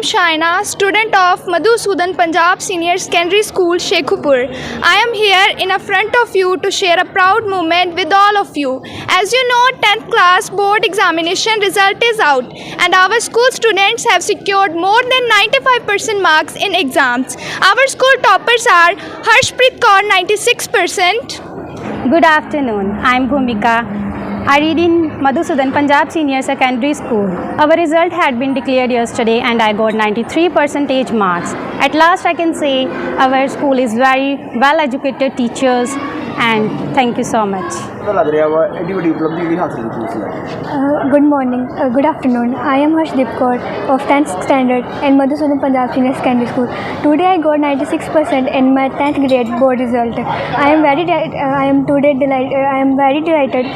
am Shaina, student of Madhusudan Punjab Senior Secondary School, Shekhupur. I am here in front of you to share a proud moment with all of you. As you know, 10th class board examination result is out and our school students have secured more than 95% marks in exams. Our school toppers are Harshpreet Kaur 96%, Good afternoon. I'm Bhumika. I read in Madhusudan Punjab Senior Secondary School. Our result had been declared yesterday and I got 93 percentage marks. At last I can say our school is very well educated teachers and thank you so much. Uh, good morning, uh, good afternoon. I am Harshdeep Kaur of 10th standard in Madhusudan Punjab Senior Secondary School. Today I got 96% in my 10th grade board result. I am very uh, I am today delighted uh, I am very delighted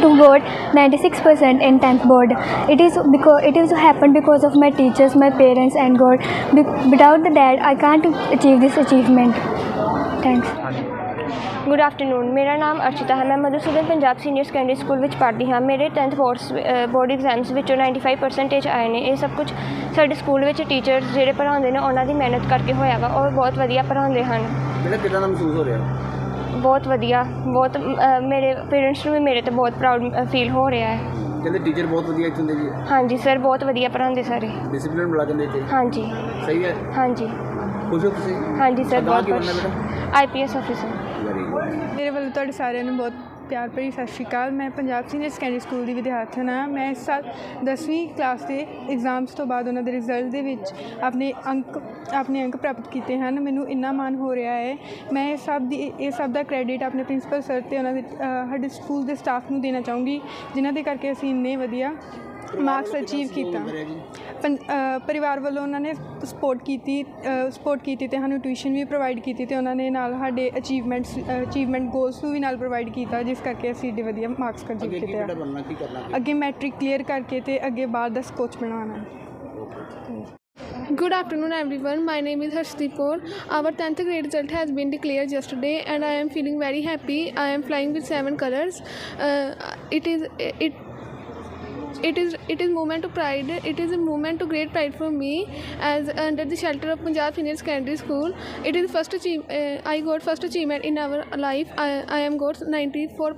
to got 96% in 10th board. It is because it is happened because of my teachers, my parents, and God. Be- without that, I can't achieve this achievement. Thanks. Good afternoon ਮੇਰਾ ਨਾਮ ਅਰਚਿਤਾ ਹੈ ਮੈਂ Madhusudan Punjab senior secondary school ਵਿੱਚ ਪੜ੍ਹਦੀ ਹਾਂ ਮੇਰੇ 10th boards board exams ਵਿੱਚੋਂ 95% ਆਏ ਨੇ ਇਹ ਸਭ ਕੁਝ ਸਾਡੇ ਸਕੂਲ ਵਿੱਚ ਟੀਚਰਸ ਜਿਹੜੇ ਪੜ੍ਹਾਉਂਦੇ ਨੇ ਉਹਨਾਂ ਦੀ ਮਿਹਨਤ ਕਰਕੇ ਹੋਇਆ ਵਾ ਔਰ ਬਹੁਤ ਵਧੀਆ ਪੜ੍ਹਾਉਂਦੇ ਹਨ ਜਿਹੜਾ ਕਿਦਾਂ ਦਾ ਮਹਿਸੂਸ ਹੋ ਰਿਹਾ ਬਹੁਤ ਵਧੀਆ ਬਹੁਤ ਅ, ਮੇਰੇ ਪੇਰੈਂਟਸ ਨੂੰ ਵੀ ਮੇਰੇ ਤੇ ਬਹੁਤ ਪ੍ਰਾਊਡ ਫੀਲ ਹੋ ਰਿਹਾ ਹੈ। ਕਹਿੰਦੇ ਟੀਚਰ ਬਹੁਤ ਵਧੀਆ ਇੱਥੋਂ ਦੇ ਜੀ। ਹਾਂਜੀ ਸਰ ਬਹੁਤ ਵਧੀਆ ਪੜ੍ਹਾਉਂਦੇ ਸਾਰੇ। ਡਿਸਪਲਿਨ ਬਣਾ ਕਹਿੰਦੇ ਇੱਥੇ। ਹਾਂਜੀ। ਸਹੀ ਹੈ। ਹਾਂਜੀ। ਖੁਸ਼ ਹੋ ਤੁਸੀਂ? ਹਾਂਜੀ ਸਰ ਬਹੁਤ ਕੀ ਬਣਨਾ ਬੇਟਾ ਆਈਪੀਐਸ ਆਫੀਸਰ ਵੈਰੀ ਗੁੱਡ ਮੇਰੇ ਵੱਲੋਂ ਤੁਹਾਡੇ ਸਾਰਿਆਂ ਨੂੰ ਬਹੁਤ ਪਿਆਰ ਭਰੀ ਸਤਿ ਸ਼੍ਰੀ ਅਕਾਲ। ਮੈਂ ਪੰਜਾਬ ਸੀਨੀਅਰ ਸੈਕੰਡਰੀ ਸਕੂਲ ਦੀ ਵਿਦਿਆਰਥਣ ਹਾਂ। ਮੈਂ ਇਸ ਸਾਲ 10ਵੀਂ ਕਲਾਸ ਦੇ ਐਗਜ਼ਾਮਸ ਤੋਂ ਬਾਅਦ ਉਹਨਾਂ ਦੇ ਰਿਜ਼ਲਟ ਦੇ ਵਿੱਚ ਆਪਣੇ ਅੰਕ ਆਪਣੇ ਅੰਕ ਪ੍ਰਾਪਤ ਕੀਤੇ ਹਨ। ਮੈਨੂੰ ਇੰਨਾ ਮਾਣ ਹੋ ਰਿਹਾ ਹੈ। ਮੈਂ ਇਹ ਸਭ ਦੀ, ਇਹ ਸਭ ਦਾ ਕ੍ਰੈਡਿਟ ਆਪਣੇ ਪ੍ਰਿੰਸੀਪਲ ਸਰ ਤੇ ਉਹਨਾਂ ਦੇ ਸਾਡੇ ਸਕੂਲ ਦੇ ਸਟਾਫ ਨੂੰ ਦੇਣਾ ਚਾਹੂੰਗੀ, ਜਿਨ੍ਹਾਂ ਦੇ ਕਰਕੇ ਅਸੀਂ ਇੰਨੇ ਵਧੀਆ ਮਾਰਕਸ ਅਚੀਵ ਕੀਤਾ ਪੰ- ਅ, ਪਰਿਵਾਰ ਵੱਲੋਂ ਉਹਨਾਂ ਨੇ ਸਪੋਰਟ ਕੀਤੀ ਸਪੋਰਟ ਕੀਤੀ ਤੇ ਸਾਨੂੰ ਟਿਊਸ਼ਨ ਵੀ ਪ੍ਰੋਵਾਈਡ ਕੀਤੀ ਤੇ ਉਹਨਾਂ ਨੇ ਨਾਲ ਸਾਡੇ ਅਚੀਵਮੈਂਟਸ ਅਚੀਵਮੈਂਟ ਗੋਲਸ ਨੂੰ ਵੀ ਨਾਲ ਪ੍ਰੋਵਾਈਡ ਕੀਤਾ ਜਿਸ ਕਰਕੇ ਅਸੀਂ ਏਡੇ ਵਧੀਆ ਮਾਰਕਸ ਅਚੀਵ ਅੱਗੇ ਕੀ ਕੀਤੇ ਆ ਬੇਟਾ ਬਣਨਾ ਕੀ ਕਰਨਾ ਅੱਗੇ ਮੈਟ੍ਰਿਕ ਕਲੀਅਰ ਕਰਕੇ ਤੇ ਅੱਗੇ ਬਾਹਰ ਦਾ ਕੋਚ ਬਣਾਉਣਾ Good afternoon, everyone. My name is Harshdeep Kaur. Our 10th grade result has been declared yesterday, and I am feeling very happy. I am flying with seven colors. Uh, it is it. It is it is moment of pride. It is a moment of great pride for me, as under the shelter of Punjab Senior Secondary School. It is first achieve. Uh, I got first achievement in our life. I I am got 94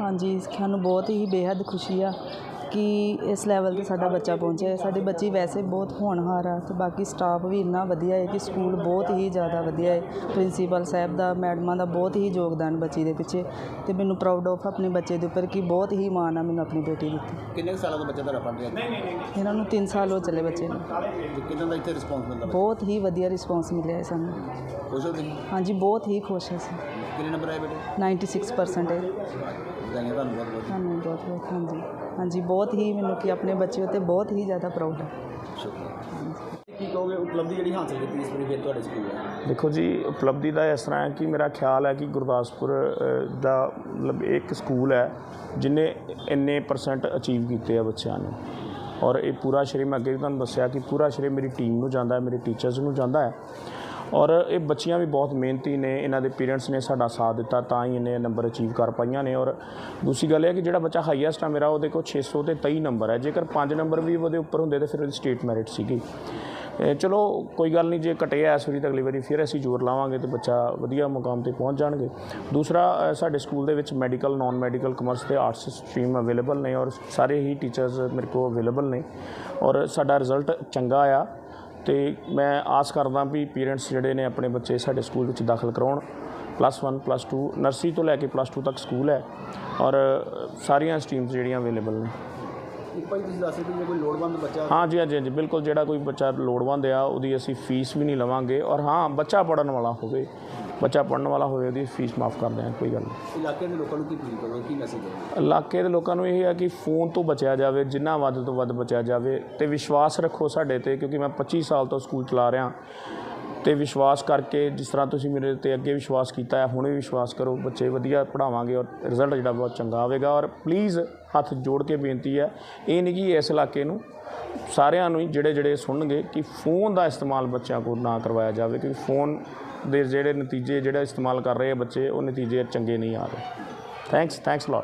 ਹਾਂਜੀ ਸਾਨੂੰ ਬਹੁਤ ਹੀ ਬੇਹੱਦ ਖੁਸ਼ੀ ਆ ਕਿ ਇਸ level ਤੇ ਸਾਡਾ ਬੱਚਾ ਪਹੁੰਚਿਆ ਹੈ। ਸਾਡੇ ਬੱਚੇ ਵੈਸੇ ਬਹੁਤ ਹੋਣਹਾਰ ਆ ਤੇ ਬਾਕੀ ਸਟਾਫ ਵੀ ਇੰਨਾ ਵਧੀਆ ਹੈ ਕਿ ਸਕੂਲ ਬਹੁਤ ਹੀ ਜ਼ਿਆਦਾ ਵਧੀਆ ਹੈ। ਪ੍ਰਿੰਸੀਪਲ ਸਾਹਿਬ ਦਾ ਮੈਡਮਾਂ ਦਾ ਬਹੁਤ ਹੀ ਯੋਗਦਾਨ ਬੱਚੀ ਦੇ ਪਿੱਛੇ ਤੇ ਮੈਨੂੰ ਪ੍ਰਾਊਡ ਆਫ ਆਪਣੇ ਬੱਚੇ ਦੇ ਉੱਪਰ ਕਿ ਬਹੁਤ ਹੀ ਮਾਣ ਆ ਮੈਨੂੰ ਆਪਣੀ ਬੇਟੀ ਦੇ ਉੱਤੇ ਕਿੰਨੇ ਕੁ ਸਾਲਾਂ ਦਾ ਬੱਚਾ ਤੁਹਾਡਾ ਪੜ੍ਹ ਰਿਹਾ? ਇਹਨਾਂ ਨੂੰ 3 ਸਾਲ ਹੋ ਚੱਲੇ ਬੱਚੇ ਨੂੰ। ਤੇ ਕਿਦਾਂ ਦਾ ਇੱਥੇ ਰਿਸਪੌਂਸ ਮਿਲਦਾ? ਬਹੁਤ ਹੀ ਵਧੀਆ ਰਿਸਪੌਂਸ ਮਿਲਿਆ ਹੈ ਸਾਨੂੰ। ਖੁਸ਼ ਹੋ ਤੁਸੀਂ? ਹਾਂਜੀ ਬਹੁਤ ਹੀ ਖੁਸ਼ ਹਾਂ ਅਸੀਂ। ਕਿੰਨੇ ਨੰਬਰ ਆਏ ਬੇਟੇ? 96% ਹੈ। ਵਧਾਈਆਂ ਤੁਹਾਨੂੰ ਬਹੁਤ ਬਹੁਤ। ਤੁਹਾਨੂੰ ਬਹੁਤ ਬਹੁਤ ਹਾਂਜੀ। ਹਾਂਜੀ ਬਹੁਤ ਹੀ ਮੈਨੂੰ ਕਿ ਆਪਣੇ ਬੱਚੇ ਉੱਤੇ ਬਹੁਤ ਹੀ ਜ਼ਿਆਦਾ ਪ੍ਰਾਊਡ ਹੈ। ਸ਼ੁਕਰੀਆ। ਕੀ ਕਹੋਗੇ ਉਪਲਬਧੀ ਜਿਹੜੀ ਹਾਸਲ ਕੀਤੀ ਇਸ ਵਾਰੀ ਫਿਰ ਤੁਹਾਡੇ ਸਕੂਲ ਦੇਖੋ ਜੀ ਉਪਲਬਧੀ ਦਾ ਇਸ ਤਰ੍ਹਾਂ ਹੈ ਕਿ ਮੇਰਾ ਖਿਆਲ ਹੈ ਕਿ ਗੁਰਦਾਸਪੁਰ ਦਾ ਮਤਲਬ ਇੱਕ ਸਕੂਲ ਹੈ ਜਿਨੇ ਇੰਨੇ ਪਰਸੈਂਟ ਅਚੀਵ ਕੀਤੇ ਆ ਬੱਚਿਆਂ ਨੇ। ਔਰ ਇਹ ਪੂਰਾ ਸ਼੍ਰੇ ਮੈਂ ਅੱਗੇ ਵੀ ਤੁਹਾਨੂੰ ਦੱਸਿਆ ਕਿ ਪੂਰਾ ਸ਼੍ਰੇ ਮੇਰੀ ਟੀਮ ਨੂੰ ਜਾਂਦਾ ਹੈ ਮੇਰੇ ਟੀਚਰਸ ਨੂੰ ਜਾਂਦਾ ਹੈ। ਔਰ ਇਹ ਬੱਚੀਆਂ ਵੀ ਬਹੁਤ ਮਿਹਨਤੀ ਨੇ, ਇਹਨਾਂ ਦੇ ਪੇਰੈਂਟਸ ਨੇ ਸਾਡਾ ਸਾਥ ਦਿੱਤਾ, ਤਾਂ ਹੀ ਇਹਨੇ ਨੰਬਰ ਅਚੀਵ ਕਰ ਪਾਈਆਂ ਨੇ। ਔਰ ਦੂਸਰੀ ਗੱਲ ਇਹ ਹੈ ਕਿ ਜਿਹੜਾ ਬੱਚਾ ਹਾਈਐਸਟ ਆ ਮੇਰਾ ਉਹਦੇ ਕੋਲ 600 ਤੇ 23 ਨੰਬਰ ਹੈ। ਜੇਕਰ 5 ਨੰਬਰ ਵੀ ਉਹਦੇ ਉੱਪਰ ਹੁੰਦੇ ਤਾਂ ਫਿਰ ਉਹਦੀ ਸਟੇਟ ਮੈਰਿਟ ਸੀਗੀ। ਚਲੋ ਕੋਈ ਗੱਲ ਨਹੀਂ, ਜੇ ਘਟਿਆ ਇਸ ਵਾਰੀ ਤਾਂ ਅਗਲੀ ਵਾਰੀ ਫਿਰ ਅਸੀਂ ਜ਼ੋਰ ਲਾਵਾਂਗੇ ਤੇ ਬੱਚਾ ਵਧੀਆ ਮੁਕਾਮ ਤੇ ਪਹੁੰਚ ਜਾਣਗੇ। ਦੂਸਰਾ ਸਾਡੇ ਸਕੂਲ ਦੇ ਵਿੱਚ ਮੈਡੀਕਲ ਨਾਨ ਮੈਡੀਕਲ ਕਮਰਸ ਤੇ ਆਰਟਸ ਸਟਰੀਮ ਅਵੇਲੇਬਲ ਨੇ ਔਰ ਸਾਰੇ ਹੀ ਟੀਚਰਸ ਮੇਰੇ ਕੋਲ ਅਵੇਲੇਬਲ ਨੇ। ਔਰ ਸਾਡਾ ਰਿਜ਼ਲਟ ਚੰਗਾ ਆ ਤੇ ਮੈਂ ਆਸ ਕਰਦਾ ਵੀ ਪੇਰੈਂਟਸ ਜਿਹੜੇ ਨੇ ਆਪਣੇ ਬੱਚੇ ਸਾਡੇ ਸਕੂਲ ਵਿੱਚ ਦਾਖਲ ਕਰਾਉਣ। ਪਲੱਸ 1 ਪਲੱਸ 2 ਨਰਸਰੀ ਤੋਂ ਲੈ ਕੇ ਪਲੱਸ 2 ਤੱਕ ਸਕੂਲ ਹੈ ਔਰ ਸਾਰੀਆਂ ਸਟਰੀਮਸ ਜਿਹੜੀਆਂ ਅਵੇਲੇਬਲ ਨੇ। ਇੱਕ ਭਾਈ ਤੁਸੀਂ ਦੱਸ ਰਹੇ ਕਿ ਜੇ ਕੋਈ ਲੋੜਵੰਦ ਬੱਚਾ ਹਾਂ ਜੀ ਹਾਂ ਜੀ ਹਾਂ ਜੀ ਬਿਲਕੁਲ ਜਿਹੜਾ ਕੋਈ ਬੱਚਾ ਲੋੜਵੰਦ ਆ ਉਹਦੀ ਅਸੀਂ ਫੀਸ ਵੀ ਨਹੀਂ ਲਵਾਂਗੇ। ਔਰ ਹਾਂ ਬੱਚਾ ਪੜਨ ਵਾਲਾ ਹੋਵੇ ਬੱਚਾ ਪੜਨ ਵਾਲਾ ਹੋਵੇ ਉਹਦੀ ਫੀਸ ਮਾਫ ਕਰ ਦਿਆਂਗੇ ਕੋਈ ਗੱਲ ਨਹੀਂ। ਇਲਾਕੇ ਦੇ ਲੋਕਾਂ ਨੂੰ ਕੀ ਅਪੀਲ ਕਰੋਗੇ ਕੀ ਮੈਸੇਜ ਦਿਓਗੇ ਇਲਾਕੇ ਦੇ ਲੋਕਾਂ ਨੂੰ ਇਹ ਹੈ ਕਿ ਫੋਨ ਤੋਂ ਬਚਿਆ ਜਾਵੇ ਜਿੰਨਾ ਵੱਧ ਤੋਂ ਵੱਧ ਬਚਿਆ ਜਾਵੇ ਤੇ ਵਿਸ਼ਵਾਸ ਰੱਖੋ ਸਾਡੇ ਤੇ ਕਿਉਂਕਿ ਮੈਂ 25 ਸਾਲ ਤੋਂ ਸਕੂਲ ਚਲਾ ਰਿਹਾ। ਤੇ ਵਿਸ਼ਵਾਸ ਕਰਕੇ ਜਿਸ ਤਰ੍ਹਾਂ ਤੁਸੀਂ ਮੇਰੇ ਤੇ ਅੱਗੇ ਵਿਸ਼ਵਾਸ ਕੀਤਾ ਹੈ, ਹੁਣ ਵੀ ਵਿਸ਼ਵਾਸ ਕਰੋ, ਬੱਚੇ ਵਧੀਆ ਪੜਾਵਾਂਗੇ ਔਰ ਰਿਜ਼ਲਟ ਜਿਹੜਾ ਬਹੁਤ ਚੰਗਾ ਆਵੇਗਾ ਔਰ ਪਲੀਜ਼ ਹੱਥ ਜੋੜ ਕੇ ਬੇਨਤੀ ਹੈ, ਇਹ ਨਹੀਂ ਕਿ ਇਸ ਇਲਾਕੇ ਨੂੰ ਸਾਰਿਆਂ ਨੂੰ ਹੀ ਜਿਹੜੇ ਜਿਹੜੇ ਸੁਣਨਗੇ ਕਿ ਫੋਨ ਦਾ ਇਸਤੇਮਾਲ ਬੱਚਿਆਂ ਕੋਲ ਨਾ ਕਰਵਾਇਆ ਜਾਵੇ ਕਿਉਂਕਿ ਫੋਨ ਦੇ ਜਿਹੜੇ ਨਤੀਜੇ ਜਿਹੜਾ ਇਸਤੇਮਾਲ ਕਰ ਰਹੇ ਆ ਬੱਚੇ, ਉਹ ਨਤੀਜੇ ਚੰਗੇ ਨਹੀਂ ਆ ਰਹੇ। ਥੈਂਕਸ ਥੈਂਕਸ ਲੋਟ